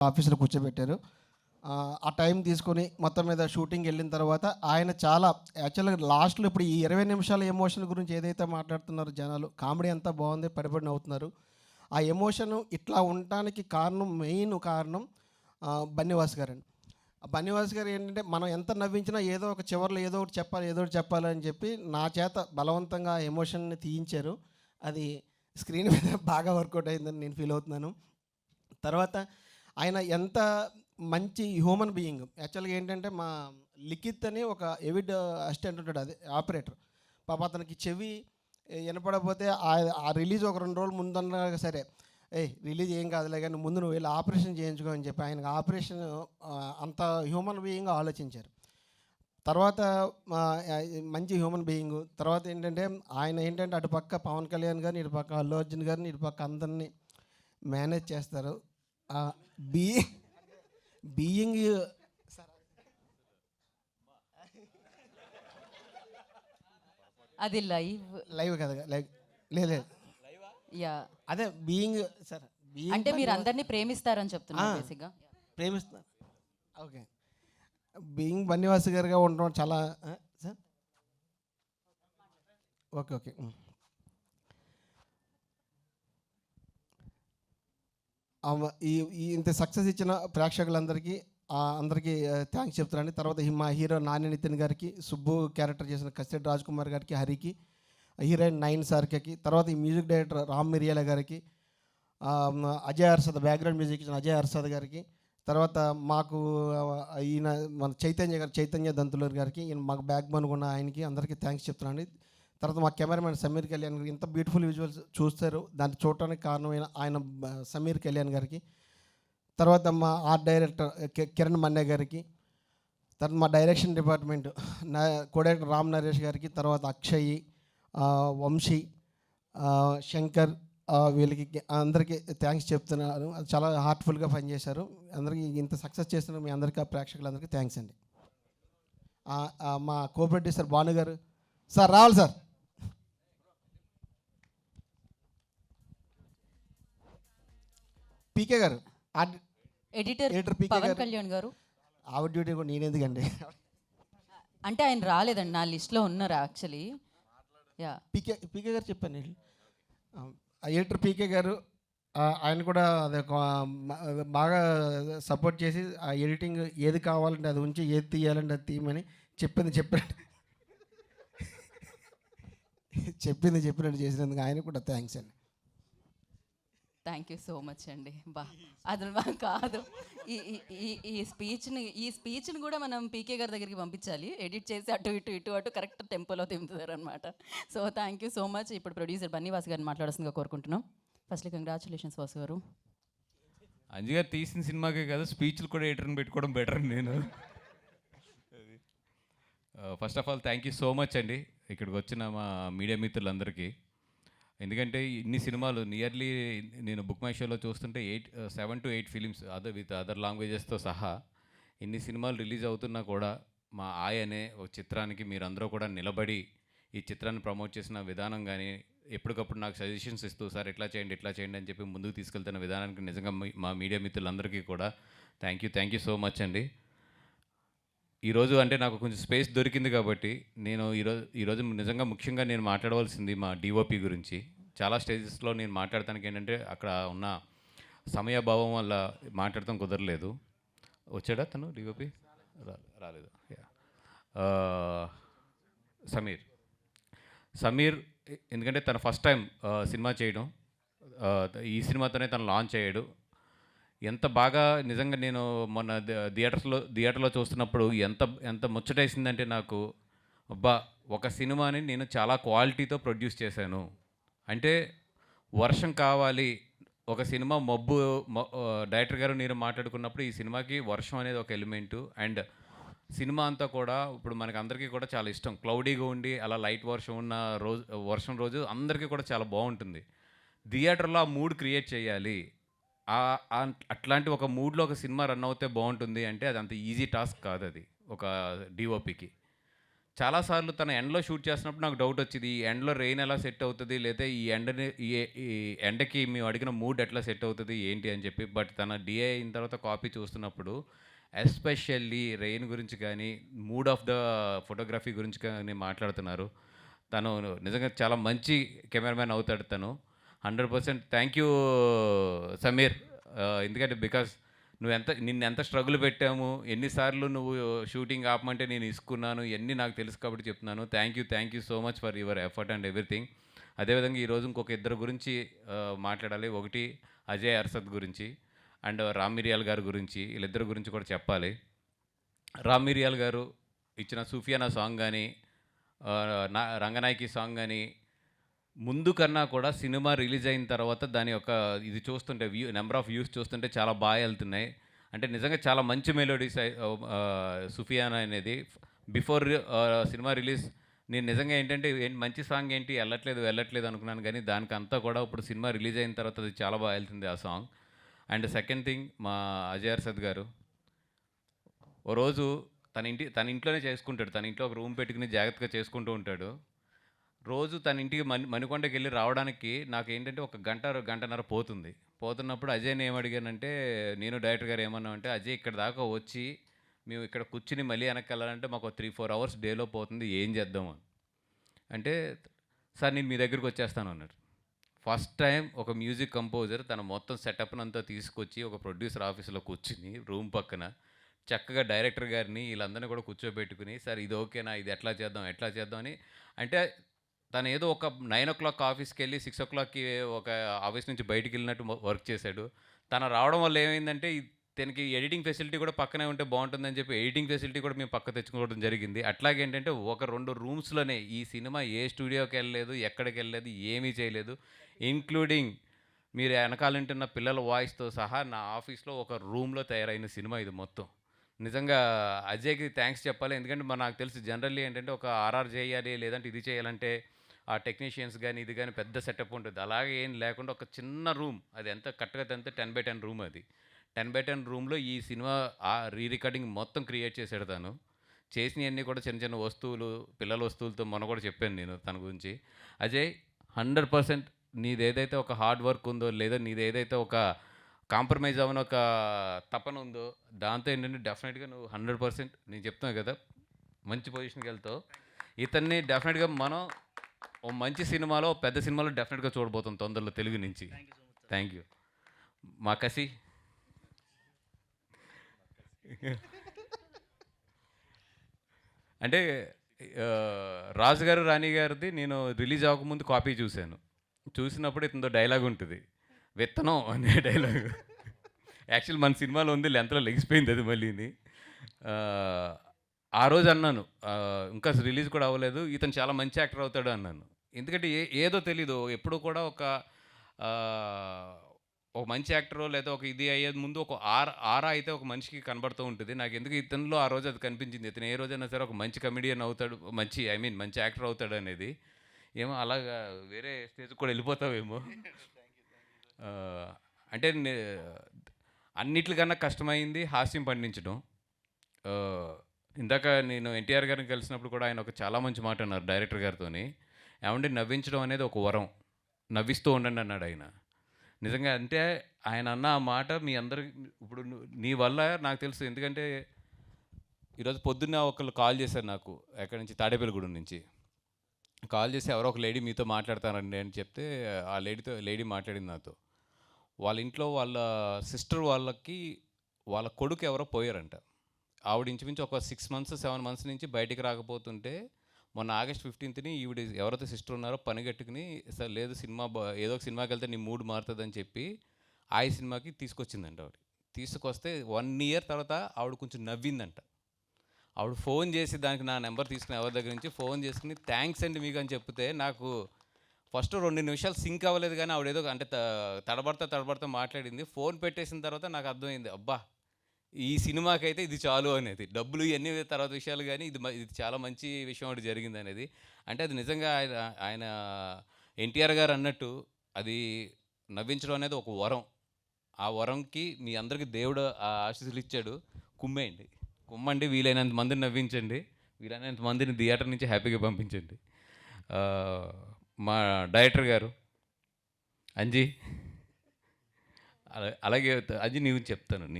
ఆఫీసులో కూర్చోబెట్టారు. ఆ, టైం తీసుకొని మొత్తం మీద షూటింగ్ వెళ్ళిన తర్వాత ఆయన చాలా యాక్చువల్గా లాస్ట్లో ఇప్పుడు ఈ ఇరవై నిమిషాల ఎమోషన్ గురించి ఏదైతే మాట్లాడుతున్నారో జనాలు కామెడీ అంతా బాగుంది పడిపడి నవ్వుతున్నారు. ఆ ఎమోషన్ ఇట్లా ఉండటానికి కారణం మెయిన్ కారణం బన్నివాస్ గారండి. ఆ బన్నివాస్ గారు ఏంటంటే మనం ఎంత నవ్వించినా ఏదో ఒక చివరిలో ఏదో ఒకటి చెప్పాలి ఏదో ఒకటి చెప్పాలని చెప్పి నా చేత బలవంతంగా ఆ ఎమోషన్ని తీయించారు. అది స్క్రీన్ మీద బాగా వర్కౌట్ అయిందని నేను ఫీల్ అవుతున్నాను. తర్వాత ఆయన ఎంత మంచి హ్యూమన్ బీయింగ్ యాక్చువల్గా ఏంటంటే మా లిఖిత్ అని ఒక ఎవిడ్ అసిస్టెంట్ ఉంటాడు అది ఆపరేటర్ పాప అతనికి చెవి వినపడకపోతే ఆ- ఆ రిలీజ్ ఒక రెండు రోజులు ముందన్నా సరే ఏ రిలీజ్ ఏం కాదులే కానీ ముందు నువ్వు వెళ్ళి ఆపరేషన్ చేయించుకో అని చెప్పి ఆయనకు ఆపరేషన్ అంత హ్యూమన్ బీయింగ్ ఆలోచించారు. తర్వాత మంచి హ్యూమన్ బీయింగ్ తర్వాత ఏంటంటే ఆయన ఏంటంటే అటుపక్క పవన్ కళ్యాణ్ గారిని ఇటుపక్క అల్లు అర్జున్ గారిని ఇటుపక్క అందరినీ మేనేజ్ చేస్తారు. బీ బీయింగ్ అది లైవ్. లైవ్ కదా లైవ్. లేదు యా. అదే బీయింగ్ సార్ అంటే మీరు అందరినీ ప్రేమిస్తారని చెప్తున్నారు బేసిక్గా. ప్రేమిస్తున్నారు. ఓకే. బీయింగ్ బన్నివాస్ గారుగా ఉండడం చాలా సార్? Okay okay. ఈ ఇంత సక్సెస్ ఇచ్చిన ప్రేక్షకులందరికీ అందరికీ థ్యాంక్స్ చెప్తున్నాను. తర్వాత మా హీరో నాని నితిన్ గారికి సుబ్బు క్యారెక్టర్ చేసిన కసిరెడ్డి రాజ్ కుమార్ గారికి హరికి హీరోయిన్ నైన్ సార్కి తర్వాత ఈ మ్యూజిక్ డైరెక్టర్ రామ్ మిరియాల గారికి అజయ్ అర్సద్ బ్యాక్గ్రౌండ్ మ్యూజిక్ ఇచ్చిన అజయ్ అర్సద్ గారికి తర్వాత మాకు ఈయన మన చైతన్య గారు చైతన్య దంతులూరు గారికి ఈయన మాకు బ్యాక్ బోన్ ఉన్న ఆయనకి అందరికీ థ్యాంక్స్ చెప్తున్నాను. తర్వాత మా కెమెరామెన్ సమీర్ కళ్యాణ్ గారికి ఇంత బ్యూటిఫుల్ విజువల్స్ చూస్తారు. దాన్ని చూడటానికి కారణమైన ఆయన సమీర్ కళ్యాణ్ గారికి. తర్వాత మా ఆర్ట్ డైరెక్టర్ కిరణ్ మన్నే గారికి. తర్వాత మా డైరెక్షన్ డిపార్ట్మెంట్ నా కోడైరెక్టర్ రామ్ నరేష్ గారికి తర్వాత అక్షయ్ వంశీ శంకర్ వీళ్ళకి అందరికీ థ్యాంక్స్ చెప్తున్నాను. అది చాలా హార్ట్ఫుల్గా పనిచేశారు. అందరికీ ఇంత సక్సెస్ చేసిన మీ అందరికీ ప్రేక్షకులందరికీ థ్యాంక్స్ అండి. మా కో ప్రొడ్యూసర్ భాను గారు. సార్ రావాలి సార్. పీకే గారు. ఎడిటర్ Editor PK పవన్ గారు. కళ్యాణ్ గారు. ఆవిడ డ్యూటీ కూడా నేనెందుకండి? అంటే ఆయన రాలేదండి నా లిస్ట్లో ఉన్నారు యాక్చువల్లీ. యా. పీకే పీకే గారు చెప్పాను నేను ఎడిటర్ పీకే గారు ఆయన కూడా అదే బాగా సపోర్ట్ చేసి ఆ ఎడిటింగ్ ఏది కావాలంటే అది ఉంచి ఏది తీయాలంటే అది తీయమని చెప్పింది చెప్పినట్టు. చెప్పింది చెప్పినట్టు చేసినందుకు ఆయన కూడా థ్యాంక్స్ అండి. థ్యాంక్ యూ సో మచ్ అండి. బా. అది కాదు. ఈ ఈ- స్పీచ్ని ఈ స్పీచ్ని కూడా మనం పీకే గారి దగ్గరికి పంపించాలి. ఎడిట్ చేసి అటు ఇటు ఇటు అటు కరెక్ట్ టెంపోలో తింపుతారు అనమాట so thank you so much ఇప్పుడు ప్రొడ్యూసర్ బన్నీవాస్ గారిని మాట్లాడాల్సిందిగా కోరుకుంటున్నాం. ఫస్ట్లీ కంగ్రాచులేషన్స్ వాసు గారు. అంజు గారు తీసిన సినిమాకే కదా స్పీచ్లు కూడా ఎడిటర్ని పెట్టుకోవడం బెటర్ నేను. First of all thank you so much అండి. ఇక్కడికి వచ్చిన మా మీడియా మిత్రులందరికీ. ఎందుకంటే ఇన్ని సినిమాలు నియర్లీ నేను బుక్ మై షోలో చూస్తుంటే eight seven to eight films other with other లాంగ్వేజెస్తో సహా ఇన్ని సినిమాలు రిలీజ్ అవుతున్నా కూడా మా ఆయ్ అనే ఒక చిత్రానికి మీరందరూ కూడా నిలబడి ఈ చిత్రాన్ని ప్రమోట్ చేసిన విధానం కానీ ఎప్పటికప్పుడు నాకు సజెషన్స్ ఇస్తూ సార్ ఇట్లా చేయండి ఇట్లా చేయండి అని చెప్పి ముందుకు తీసుకెళ్తున్న విధానానికి నిజంగా మా మీడియా మిత్రులందరికీ కూడా thank you thank you so much అండి. ఈరోజు అంటే నాకు కొంచెం స్పేస్ దొరికింది కాబట్టి నేను ఈరోజు ఈరోజు నిజంగా ముఖ్యంగా నేను మాట్లాడవలసింది మా డిఓపి గురించి. చాలా స్టేజెస్లో నేను మాట్లాడటానికి ఏంటంటే అక్కడ ఉన్న సమయభావం వల్ల మాట్లాడటం కుదరలేదు. వచ్చాడా తను డిఓపి రాలేదు. సమీర్. సమీర్ ఎందుకంటే తన ఫస్ట్ టైం సినిమా చేయడం. ఈ సినిమాతోనే తను లాంచ్ అయ్యాడు. ఎంత బాగా నిజంగా నేను మొన్న థియేటర్స్లో థియేటర్లో చూస్తున్నప్పుడు ఎంత ఎంత ముచ్చటేసిందంటే నాకు అబ్బా ఒక సినిమాని నేను చాలా క్వాలిటీతో ప్రొడ్యూస్ చేశాను. అంటే వర్షం కావాలి ఒక సినిమా మబ్బు డైరెక్టర్ గారు నేను మాట్లాడుకున్నప్పుడు ఈ సినిమాకి వర్షం అనేది ఒక ఎలిమెంటు. అండ్ సినిమా అంతా కూడా ఇప్పుడు మనకి అందరికీ కూడా చాలా ఇష్టం. క్లౌడీగా ఉండి అలా లైట్ వర్షం ఉన్న రోజు వర్షం రోజు అందరికీ కూడా చాలా బాగుంటుంది. థియేటర్లో ఆ మూడ్ క్రియేట్ చేయాలి. అట్లాంటి ఒక మూడ్లో ఒక సినిమా రన్ అవుతే బాగుంటుంది అంటే అది అంత ఈజీ టాస్క్ కాదు అది ఒక డిఓపికి చాలాసార్లు తన ఎండలో షూట్ చేస్తున్నప్పుడు నాకు డౌట్ వచ్చింది ఈ ఎండలో రెయిన్ ఎలా సెట్ అవుతుంది లేదా ఈ ఎండని ఈ ఈ ఎండకి మేము అడిగిన మూడ్ ఎట్లా సెట్ అవుతుంది ఏంటి అని చెప్పి బట్ తన డిఏ అయిన తర్వాత కాపీ చూస్తున్నప్పుడు ఎస్పెషల్లీ రెయిన్ గురించి కానీ మూడ్ ఆఫ్ ద ఫోటోగ్రఫీ గురించి కానీ మాట్లాడుతున్నారు. తను నిజంగా చాలా మంచి కెమెరామ్యాన్ అవుతాడు తను. Hundred percent. Thank you Sameer ఎందుకంటే బికాస్ నువ్వు ఎంత నిన్ను ఎంత స్ట్రగుల్ పెట్టాము ఎన్నిసార్లు నువ్వు షూటింగ్ ఆపమంటే నేను ఇసుకున్నాను ఇవన్నీ నాకు తెలుసు కాబట్టి చెప్తున్నాను. Thank you thank you so much for your effort and everything అదేవిధంగా ఈరోజు ఇంకొక ఇద్దరు గురించి uh, మాట్లాడాలి. ఒకటి అజయ్ అర్సద్ గురించి అండ్ రామ్ గారి గురించి. వీళ్ళిద్దరి గురించి కూడా చెప్పాలి. రామ్ గారు ఇచ్చిన సూఫియానా సాంగ్ కానీ uh, నా రంగనాయకి సాంగ్ కానీ ముందు కన్నా కూడా సినిమా రిలీజ్ అయిన తర్వాత దాని యొక్క ఇది చూస్తుంటే వ్యూ నెంబర్ ఆఫ్ వ్యూస్ చూస్తుంటే చాలా బాగా వెళ్తున్నాయి. అంటే నిజంగా చాలా మంచి మెలోడీస్ సుఫియానా అనేది బిఫోర్ సినిమా రిలీజ్ నేను నిజంగా ఏంటంటే మంచి సాంగ్ ఏంటి వెళ్ళట్లేదు వెళ్ళట్లేదు అనుకున్నాను కానీ దానికంతా కూడా ఇప్పుడు సినిమా రిలీజ్ అయిన తర్వాత అది చాలా బాగా వెళ్తుంది ఆ సాంగ్. అండ్ సెకండ్ థింగ్ మా అజయ్ అర్సద్ గారు ఓ రోజు తన ఇంటి తన ఇంట్లోనే చేసుకుంటాడు. తన ఇంట్లో ఒక రూమ్ పెట్టుకుని జాగ్రత్తగా చేసుకుంటూ ఉంటాడు. రోజు తన ఇంటికి మణి మణికొండకి వెళ్ళి రావడానికి నాకు ఏంటంటే ఒక గంట గంటన్నర పోతుంది. పోతున్నప్పుడు అజయ్ని ఏమడిగానంటే నేను డైరెక్టర్ గారు ఏమన్నా అంటే అజయ్ ఇక్కడ దాకా వచ్చి మేము ఇక్కడ కూర్చుని మళ్ళీ వెనక్కి వెళ్ళాలంటే మాకు త్రీ ఫోర్ అవర్స్ డేలో పోతుంది ఏం చేద్దాం అని. అంటే సార్ నేను మీ దగ్గరికి వచ్చేస్తాను అన్నాడు. ఫస్ట్ టైం ఒక మ్యూజిక్ కంపోజర్ తన మొత్తం సెటప్ను అంతా తీసుకొచ్చి ఒక ప్రొడ్యూసర్ ఆఫీస్లో కూర్చుని రూమ్ పక్కన చక్కగా డైరెక్టర్ గారిని వీళ్ళందరినీ కూడా కూర్చోబెట్టుకుని సార్ ఇది ఓకేనా? ఇది ఎట్లా చేద్దాం? ఎట్లా చేద్దాం? అని అంటే తను ఏదో ఒక నైన్ ఓ క్లాక్ ఆఫీస్కి వెళ్ళి సిక్స్ ఓ క్లాక్కి ఒక ఆఫీస్ నుంచి బయటికి వెళ్ళినట్టు వర్క్ చేశాడు. తను రావడం వల్ల ఏమైందంటే తనకి ఎడిటింగ్ ఫెసిలిటీ కూడా పక్కనే ఉంటే బాగుంటుందని చెప్పి ఎడిటింగ్ ఫెసిలిటీ కూడా మేము పక్క తెచ్చుకోవడం జరిగింది. అట్లాగే ఏంటంటే ఒక రెండు రూమ్స్లోనే ఈ సినిమా ఏ స్టూడియోకి వెళ్ళలేదు ఎక్కడికి వెళ్ళలేదు ఏమీ చేయలేదు ఇంక్లూడింగ్ మీరు వెనకాలంటున్న పిల్లల వాయిస్తో సహా నా ఆఫీస్లో ఒక రూమ్లో తయారైన సినిమా ఇది మొత్తం. నిజంగా అజయ్కి థ్యాంక్స్ చెప్పాలి. ఎందుకంటే మన నాకు తెలుసు జనరల్లీ ఏంటంటే ఒక ఆర్ఆర్ చేయాలి లేదంటే ఇది చేయాలంటే ఆ టెక్నీషియన్స్ కానీ ఇది కానీ పెద్ద సెటప్ ఉంటుంది. అలాగే ఏం లేకుండా ఒక చిన్న రూమ్ అది ఎంత కరెక్ట్గా ఎంత టెన్ బై టెన్ రూమ్ అది. టెన్ బై టెన్ రూమ్లో ఈ సినిమా ఆ రీ రికార్డింగ్ మొత్తం క్రియేట్ చేశాడు తను. చేసినవన్నీ కూడా చిన్న చిన్న వస్తువులు పిల్లల వస్తువులతో మొన్న కూడా చెప్పాను నేను తన గురించి. అజయ్ హండ్రెడ్ పర్సెంట్ నీది ఏదైతే ఒక హార్డ్ వర్క్ ఉందో లేదా నీది ఏదైతే ఒక కాంప్రమైజ్ అవ్వని ఒక తపన ఉందో దాంతో ఏంటంటే డెఫినెట్గా నువ్వు హండ్రెడ్ పర్సెంట్ నేను చెప్తున్నాను కదా మంచి పొజిషన్కి వెళ్తావు. ఇతన్ని డెఫినెట్గా మనం ఓ మంచి సినిమాలో పెద్ద సినిమాలో డెఫినెట్గా చూడబోతాం తొందరలో తెలుగు నుంచి. థ్యాంక్ యూ మా కసి అంటే రాజు గారు రాణి గారిది నేను రిలీజ్ అవ్వకముందు కాపీ చూశాను. చూసినప్పుడు ఇతనితో డైలాగ్ ఉంటుంది. విత్తనం అనే డైలాగ్ యాక్చువల్ మన సినిమాలో ఉంది లెంత్లో లెగిసిపోయింది అది మళ్ళీని. ఆ, రోజు అన్నాను ఇంకా రిలీజ్ కూడా అవ్వలేదు ఇతను చాలా మంచి యాక్టర్ అవుతాడు అన్నాను. ఎందుకంటే ఏ ఏదో తెలీదు ఎప్పుడు కూడా ఒక ఒక మంచి యాక్టర్ లేదా ఒక ఇది అయ్యేది ముందు ఒక ఆర్ ఆరా అయితే ఒక మనిషికి కనబడుతూ ఉంటుంది. నాకు ఎందుకు ఇతనిలో ఆ రోజు అది కనిపించింది? ఇతను ఏ రోజైనా సరే ఒక మంచి కమెడియన్ అవుతాడు మంచి ఐ మీన్ మంచి యాక్టర్ అవుతాడు అనేది. ఏమో అలాగా వేరే స్టేజ్కి కూడా వెళ్ళిపోతావేమో. అంటే అన్నిటికన్నా కష్టమైంది హాస్యం పండించడం. ఇందాక నేను ఎన్టీఆర్ గారిని కలిసినప్పుడు కూడా ఆయన ఒక చాలా మంచి మాట అన్నారు డైరెక్టర్ గారితోని. ఏమంటే నవ్వించడం అనేది ఒక వరం. నవ్విస్తూ ఉండండి అన్నాడు ఆయన. నిజంగా అంటే ఆయన అన్న ఆ మాట మీ అందరి ఇప్పుడు నీ వల్ల నాకు తెలుసు. ఎందుకంటే ఈరోజు పొద్దున్న ఒకళ్ళు కాల్ చేశారు నాకు ఎక్కడి నుంచి? తాడేపల్లిగూడెం నుంచి. కాల్ చేసి ఎవరో ఒక లేడీ మీతో మాట్లాడతానండి అని చెప్తే ఆ లేడీతో లేడీ మాట్లాడింది నాతో. వాళ్ళ ఇంట్లో వాళ్ళ సిస్టర్ వాళ్ళకి వాళ్ళ కొడుకు ఎవరో పోయారంట. ఆవిడ ఇంచుమించు ఒక సిక్స్ మంత్స్ సెవెన్ మంత్స్ నుంచి బయటికి రాకపోతుంటే మొన్న ఆగస్ట్ ఫిఫ్టీన్త్ని ఈవిడ ఎవరైతే సిస్టర్ ఉన్నారో పనిగట్టుకుని సార్ లేదు సినిమా ఏదో ఒక సినిమాకి వెళ్తే నీ మూడ్ మారుతుందని చెప్పి ఆ సినిమాకి తీసుకొచ్చిందంట ఆవిడ. తీసుకొస్తే వన్ ఇయర్ తర్వాత ఆవిడ కొంచెం నవ్విందంట. ఆవిడ ఫోన్ చేసి దానికి నా నెంబర్ తీసుకుని ఎవరి దగ్గర నుంచి ఫోన్ చేసుకుని థ్యాంక్స్ అండి మీకు అని చెప్తే నాకు ఫస్ట్ రెండు నిమిషాలు సింక్ అవ్వలేదు కానీ ఆవిడ ఏదో అంటే తడబడతా తడబడతా మాట్లాడింది. ఫోన్ పెట్టేసిన తర్వాత నాకు అర్థమైంది అబ్బా ఈ సినిమాకైతే ఇది చాలు అనేది. డబ్బులు ఇవన్నీ తర్వాత విషయాలు కానీ ఇది ఇది చాలా మంచి విషయం ఒకటి జరిగింది అనేది. అంటే అది నిజంగా ఆయన ఆయన ఎన్టీఆర్ గారు అన్నట్టు అది నవ్వించడం అనేది ఒక వరం. ఆ వరంకి మీ అందరికీ దేవుడు ఆ ఆశీస్సులు ఇచ్చాడు. కుమ్మేయండి. కుమ్మండి వీలైనంత మందిని నవ్వించండి. వీలైనంత మందిని థియేటర్ నుంచి హ్యాపీగా పంపించండి. మా డైరెక్టర్ గారు అంజీ. అలా- అలాగే అంజీ నీవు చెప్తాను నీ